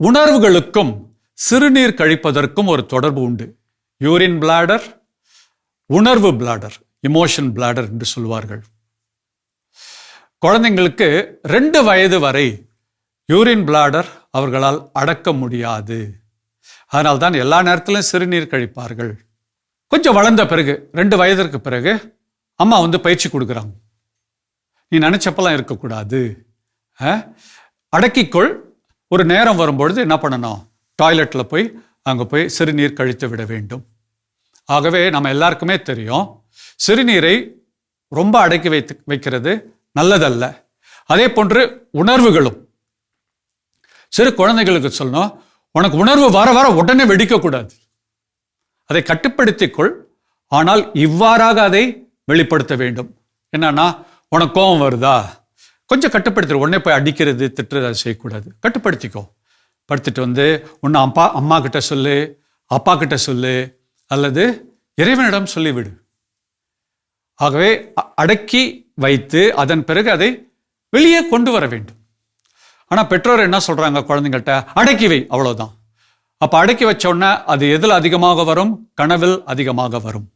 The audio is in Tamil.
உணர்வுகளுக்கும் சிறுநீர் கழிப்பதற்கும் ஒரு தொடர்பு உண்டு. யூரின் பிளாடர் உணர்வு பிளாடர் இமோஷன் பிளாடர் என்று சொல்வார்கள். குழந்தைங்களுக்கு ரெண்டு வயது வரை யூரின் பிளாடர் அவர்களால் அடக்க முடியாது. அதனால் தான் எல்லா நேரத்திலும் சிறுநீர் கழிப்பார்கள். கொஞ்சம் வளர்ந்த பிறகு ரெண்டு வயதிற்கு பிறகு அம்மா வந்து பயிற்சி கொடுக்குறாங்க. நீ நினைச்சப்பெல்லாம் இருக்கக்கூடாது. அடக்கிக்கொள் ஒரு நேரம் வரும்பொழுது என்ன பண்ணணும்? டாய்லெட்டில் போய் அங்கே போய் சிறுநீர் கழித்து விட வேண்டும். ஆகவே நம்ம எல்லாருக்குமே தெரியும் சிறுநீரை ரொம்ப அடக்கி வைத்து வைக்கிறது நல்லதல்ல. அதே போன்று உணர்வுகளும். சிறு குழந்தைகளுக்கு சொல்லணும் உனக்கு உணர்வு வர வர உடனே வெடிக்கக்கூடாது அதை கட்டுப்படுத்திக்கொள் ஆனால் இவ்வாறாக அதை வெளிப்படுத்த வேண்டும். என்னன்னா உனக்கு கோபம் வருதா? கொஞ்சம் கட்டுப்படுத்திடு உடனே போய் அடிக்கிறது திட்டுறது அதை செய்யக்கூடாது. கட்டுப்படுத்திக்கோ. படுத்துட்டு வந்து உன்னை அப்பா அம்மா கிட்ட சொல்லு அப்பா கிட்ட சொல்லு அல்லது இறைவனிடம் சொல்லிவிடு. ஆகவே அ- அடக்கி வைத்து அதன் பிறகு அதை வெளியே கொண்டு வர வேண்டும். ஆனால் பெற்றோர் என்ன சொல்கிறாங்க குழந்தைங்கள்ட்ட? அடக்கி வை அவ்வளோதான் அப்போ அடக்கி வச்ச உடனே அது எதில் அதிகமாக வரும்? கனவில் அதிகமாக வரும்.